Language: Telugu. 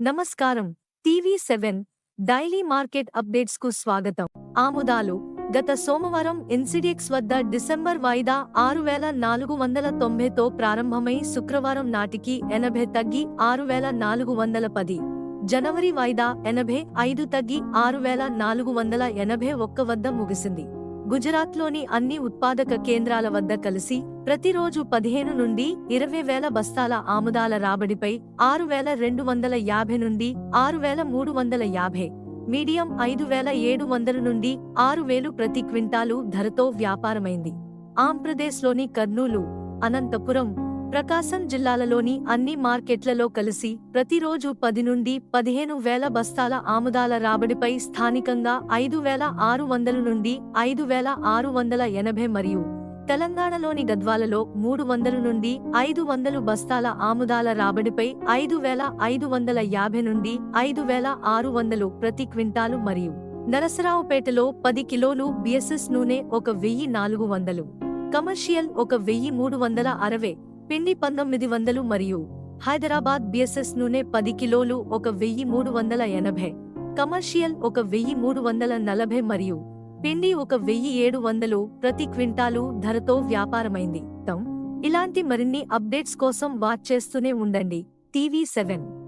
నమస్కారం. టీవీ సెవెన్ డైలీ మార్కెట్ అప్డేట్స్కు స్వాగతం. ఆముదాలు గత సోమవారం ఇన్సిడెక్స్ వద్ద డిసెంబర్ వాయిదా ఆరు వేల నాలుగు వందల తొంభైతో ప్రారంభమై శుక్రవారం నాటికి ఎనభై తగ్గి ఆరు వేల నాలుగు వందల పది. జనవరి వాయిదా ఎనభై ఐదు తగ్గి ఆరు వేల నాలుగు వందల ఎనభై ఒక్క వద్ద ముగిసింది. గుజరాత్లోని అన్ని ఉత్పాదక కేంద్రాల వద్ద కలిసి ప్రతిరోజు పదిహేను నుండి ఇరవై వేల బస్తాల ఆముదాల రాబడిపై ఆరు వేల రెండు వందల యాభై నుండి ఆరు వేల మూడు వందల యాభై మీడియం ఐదు వేల ఏడు వందల నుండి ఆరు వేలు ప్రతి క్వింటాలు ధరతో వ్యాపారమైంది. ఆంధ్రప్రదేశ్లోని కర్నూలు అనంతపురం ప్రకాశం జిల్లాలలోని అన్ని మార్కెట్లలో కలిసి ప్రతిరోజు పది నుండి పదిహేను వేల బస్తాల ఆముదాల రాబడిపై స్థానికంగా ఐదు వేల ఆరు వందల నుండి ఐదు వేల ఆరు వందల ఎనభై మరియు తెలంగాణలోని గద్వాలలో మూడు వందల నుండి ఐదు వందలు బస్తాల ఆముదాల రాబడిపై ఐదు వేల ఐదు వందల యాభై నుండి ఐదు వేల ఆరు వందలు ప్రతి క్వింటాలు మరియు నరసరావుపేటలో పది కిలోలు బిఎస్ఎస్ నూనె ఒక వెయ్యి నాలుగు వందలు కమర్షియల్ ఒక వెయ్యి మూడు వందల అరవై పిండి పంతొమ్మిది వందలు మరియు హైదరాబాద్ బిఎస్ఎస్ నూనె పది కిలోలు ఒక వెయ్యి మూడు వందల ఎనభై కమర్షియల్ ఒక వెయ్యి మూడు వందల నలభై మరియు పిండి ఒక వెయ్యి ఏడు వందలు ప్రతి క్వింటాలు ధరతో వ్యాపారమైంది. ఇలాంటి మరిన్ని అప్డేట్స్ కోసం వాచ్ చేస్తూనే ఉండండి. TV seven.